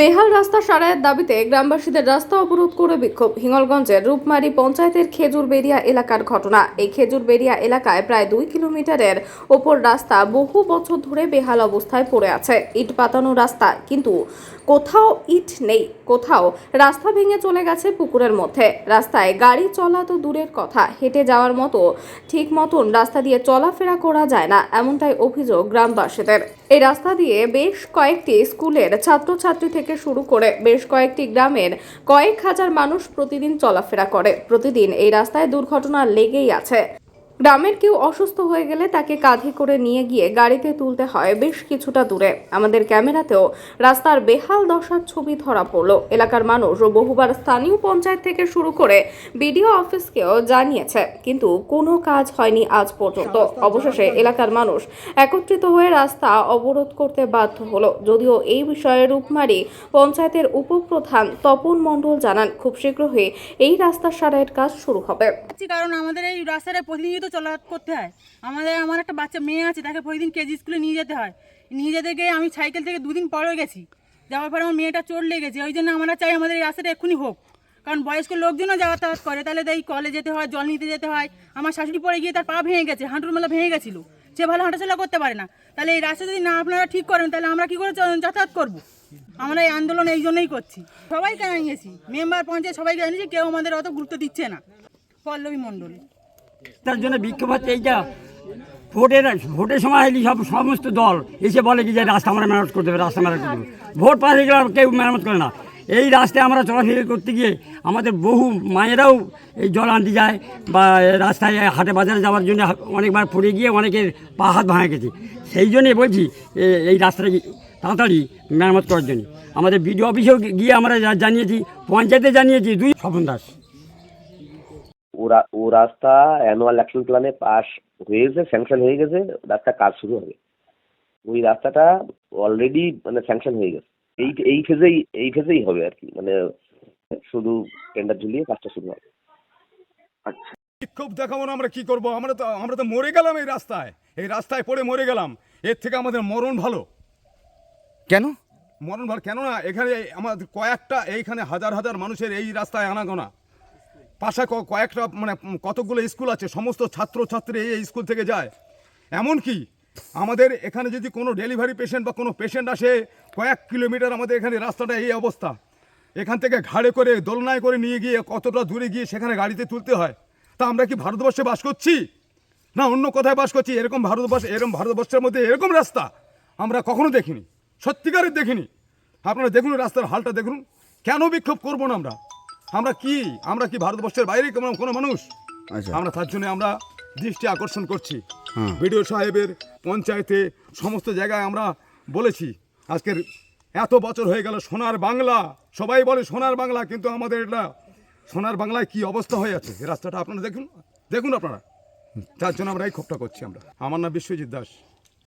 বেহাল রাস্তা সারাইয়ের দাবিতে গ্রামবাসীদের রাস্তা অবরোধ করে বিক্ষোভ। হিঙ্গলগঞ্জের রূপমারি পঞ্চায়েতের খেজুর খেজুরবেড়িয়া এলাকার ঘটনা। এই খেজুর খেজুরবেড়িয়া এলাকায় প্রায় দুই কিলোমিটারের ওপর রাস্তা বহু বছর ধরে বেহাল অবস্থায় পড়ে আছে। ইট পাতানো রাস্তা, কিন্তু কোথাও ইট নেই, কোথাও রাস্তা ভেঙে চলে গেছে পুকুরের মধ্যে। রাস্তায় গাড়ি চলা তো দূরের কথা, হেঁটে যাওয়ার মতো ঠিক মতন রাস্তা দিয়ে চলাফেরা করা যায় না, এমনটাই অভিযোগ গ্রামবাসীদের। এই রাস্তা দিয়ে বেশ কয়েকটি স্কুলের ছাত্রছাত্রী থেকে শুরু করে বেশ কয়েকটি গ্রামের কয়েক হাজার মানুষ প্রতিদিন চলাফেরা করে। প্রতিদিন এই রাস্তায় দুর্ঘটনা লেগেই আছে। গ্রামের কেউ অসুস্থ হয়ে গেলে তাকে কাঁধে করে নিয়ে গিয়ে গাড়িতে তুলতে হয় বেশ কিছুটা দূরে। আমাদের ক্যামেরাতেও রাস্তার বেহাল দশার ছবি ধরা পড়ল। এলাকার মানুষ বহুবার স্থানীয় পঞ্চায়েত থেকে শুরু করে বিডিও অফিসকেও জানিয়েছে, কিন্তু কোনো কাজ হয়নি আজ পর্যন্ত। অবশেষে এলাকার মানুষ একত্রিত হয়ে রাস্তা অবরোধ করতে বাধ্য হলো। যদিও এই বিষয়ে রূপমারি পঞ্চায়েতের উপপ্রধান তপন মণ্ডল জানান, খুব শীঘ্রই এই রাস্তা সারাইয়ের কাজ শুরু হবে। কারণ আমাদের এই রাস্তাটা প্রতিদিনই চলাচল করতে হয়। আমাদের, আমার একটা বাচ্চা মেয়ে আছে, তাকে প্রতিদিন কেজি স্কুলে নিয়ে যেতে হয়। নিয়ে যেতে গিয়ে আমি সাইকেল থেকে দুদিন পরে গেছি। যাওয়ার পরে আমার মেয়েটা চোট লেগেছে ওই জন্য আমরা চাই আমাদের এই রাস্তাটা এক্ষুনি হোক। কারণ বয়স্ক লোকজনও যাতায়াত করে। তাহলে এই কলে যেতে হয়, জল নিতে যেতে হয়। আমার শাশুড়ি পড়ে গিয়ে তার পা ভেঙে গেছে, হাঁটুর মেলা ভেঙে গেছিল। সে ভালো হাঁটাচলা করতে পারে না। তাহলে এই রাস্তা যদি না আপনারা ঠিক করেন, তাহলে আমরা কি করে যাতায়াত করব? আমরা এই আন্দোলন এই জন্যই করছি। সবাইকে জানিয়েছি, মেম্বার, পঞ্চায়েত সবাইকে জানিয়েছি, কেউ আমাদের অত গুরুত্ব দিচ্ছে না। পল্লবী মণ্ডল। তার জন্য বিক্ষোভ হচ্ছে, এইটা ভোটের ভোটের সময় এলি সব, সমস্ত দল এসে বলে কি যে রাস্তা আমরা মেরামত করতে হবে রাস্তা মেরামত করতে হবে ভোট হয়ে গেলে কেউ মেরামত করে না। এই রাস্তায় আমরা চলাফেরা করতে গিয়ে আমাদের বহু মায়েরাও এই জল আনতে যায় বা রাস্তায় হাটে বাজারে যাওয়ার জন্য অনেকবার পড়ে গিয়ে অনেকের পা হাত ভাঙে গেছে। সেই জন্যই বলছি এই রাস্তাটা তাড়াতাড়ি মেরামত করার জন্য। আমাদের বিডিও অফিসেও গিয়ে আমরা জানিয়েছি, পঞ্চায়েতে জানিয়েছি, দুই স্বপন দাস। ও রা- ও রাস্তা অ্যানুয়াল অ্যাকশন প্ল্যানে পাস হয়ে গেছে স্যাংশন হয়ে গেছে রাস্তা কাজ শুরু হবে। ওই রাস্তাটা অলরেডি মানে স্যাংশন হয়ে গেছে। এই এই ফেজেই এই ফেজেই হবে আর কি। মানে শুধু টেন্ডার ঝুলিয়ে কাজটা শুরু হবে। বিক্ষোভ দেখাবো না আমরা কি করব? আমরা তো আমরা তো মরে গেলাম এই রাস্তায়। এই রাস্তায় পড়ে মরে গেলাম। এর থেকে আমাদের মরণ ভালো। কেন? মরণ ভালো কেননা এখানে আমাদের কয়েকটা এইখানে হাজার হাজার মানুষের এই রাস্তায় আনাগোনা। পাশে কয়েকটা মানে উম কতগুলো স্কুল আছে, সমস্ত ছাত্র ছাত্রী এই স্কুল থেকে যায়। এমন কি আমাদের এখানে যদি কোনো ডেলিভারি পেশেন্ট বা কোনো পেশেন্ট আসে, কয়েক কিলোমিটার আমাদের এখানে রাস্তাটা এই অবস্থা। এখান থেকে ঘাড়ে করে, দোলনায় করে নিয়ে গিয়ে কতটা দূরে গিয়ে সেখানে গাড়িতে তুলতে হয়। তা আমরা কি ভারতবর্ষে বাস করছি? না, অন্য কোথায় বাস করছি? এরকম ভারতবর্ষ, এরকম ভারতবর্ষের মধ্যে এরকম রাস্তা আমরা কখনো দেখিনি। সত্যিকারের দেখিনি। আপনারা দেখুন রাস্তার হালটা, দেখুন। কেন বিক্ষোভ করব না আমরা? আমরা কি? আমরা কি ভারতবর্ষের বাইরে কোনো কোনো মানুষ? আচ্ছা। আমরা তার জন্য আমরা দৃষ্টি আকর্ষণ করছি। হুম। বিডিও সাহেবের পঞ্চায়েতে সমস্ত জায়গায় আমরা বলেছি আজকের এত বছর হয়ে গেল সোনার বাংলা। সবাই বলে সোনার বাংলা কিন্তু আমাদের এটা সোনার বাংলায় কি অবস্থা হয়ে আছে? এই রাস্তাটা আপনারা দেখুন। দেখুন আপনারা। তার জন্য আমরা এই ক্ষোভটা করছি আমরা। আমার নাম বিশ্বজিৎ দাস।